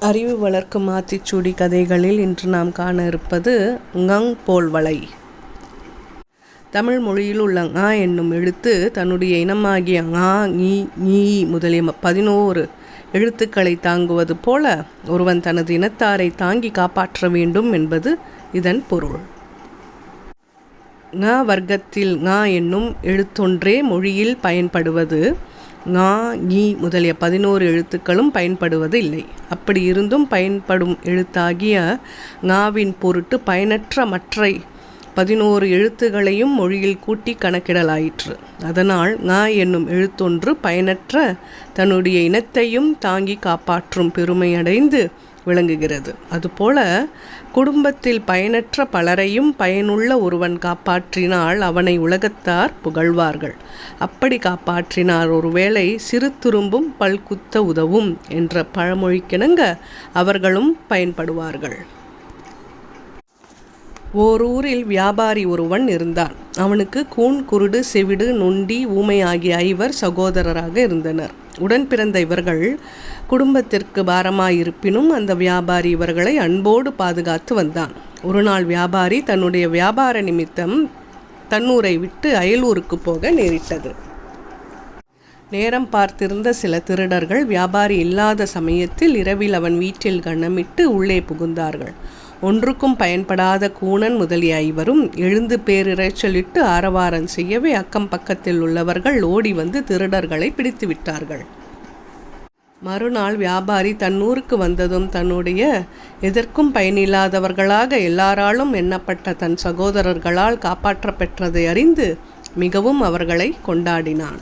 அறிவு வளர்க்கும் ஆத்திச்சூடி கதைகளில் இன்று நாம் காண இருப்பது ngங் போல்வளை தமிழ் மொழியில் உள்ள ங என்னும் எழுத்து தன்னுடைய இனமாகிய ஙா ஞி ஞீ முதலிய பதினோரு எழுத்துக்களை தாங்குவது போல ஒருவன் தனது இனத்தாரை தாங்கி காப்பாற்ற வேண்டும் என்பது இதன் பொருள். ங வர்க்கத்தில் ங என்னும் எழுத்தொன்றே மொழியில் பயன்படுவது ஙா ஈ முதலிய பதினோரு எழுத்துக்களும் பயன்படுவது இல்லை அப்படி இருந்தும் பயன்படும் எழுத்தாகிய ஞாவின் பொருட்டு பயனற்ற மற்றை பதினோரு எழுத்துகளையும் மொழியில் கூட்டி கணக்கிடலாயிற்று. அதனால் ஞா என்னும் எழுத்தொன்று பயனற்ற தன்னுடைய இனத்தையும் தாங்கி காப்பாற்றும் பெருமையடைந்து விளங்குகிறது. அதுபோல குடும்பத்தில் பயனற்ற பலரையும் பயனுள்ள ஒருவன் காப்பாற்றினால் அவனை உலகத்தார் புகழ்வார்கள். அப்படி காப்பாற்றினார் ஒருவேளை சிறு துரும்பும் பல்குத்த உதவும் என்ற பழமொழிக்கிணங்க அவர்களும் பயன்படுவார்கள். ஓரூரில் வியாபாரி ஒருவன் இருந்தான். அவனுக்கு கூன் குருடு செவிடு நொண்டி ஊமை ஆகிய ஐவர் சகோதரராக இருந்தனர். உடன் பிறந்த இவர்கள் குடும்பத்திற்கு பாரமாயிருப்பினும் அந்த வியாபாரி இவர்களை அன்போடு பாதுகாத்து வந்தான். ஒரு நாள் வியாபாரி தன்னுடைய வியாபார நிமித்தம் தன்னூரை விட்டு அயலூருக்கு போக நேரிட்டது. நேரம் பார்த்திருந்த சில திருடர்கள் வியாபாரி இல்லாத சமயத்தில் இரவில் அவன் வீட்டில் கண்ணமிட்டு உள்ளே புகுந்தார்கள். ஒன்றுக்கும் பயன்படாத கூணன் முதலிய ஐவரும் எழுந்து பேரிரைச்சலிட்டு ஆரவாரம் செய்யவே அக்கம் பக்கத்தில் உள்ளவர்கள் ஓடி வந்து திருடர்களை பிடித்து விட்டார்கள். மறுநாள் வியாபாரி தன்னூருக்கு வந்ததும் தன்னுடைய எதற்கும் பயனில்லாதவர்களாக எல்லாராலும் எண்ணப்பட்ட தன் சகோதரர்களால் காப்பாற்றப்பெற்றதை அறிந்து மிகவும் அவர்களை கொண்டாடினான்.